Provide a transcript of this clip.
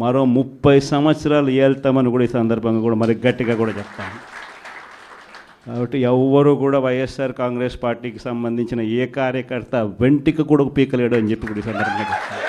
మరో ముప్పై సంవత్సరాలు ఏళ్తామని కూడా ఈ సందర్భంగా కూడా మరి గట్టిగా కూడా చెప్తాను. కాబట్టి ఎవ్వరూ కూడా వైఎస్ఆర్ కాంగ్రెస్ పార్టీకి సంబంధించిన ఏ కార్యకర్త వెంటికి కూడా పీకలేడు అని చెప్పి కూడా ఈ సందర్భంగా చెప్తాను.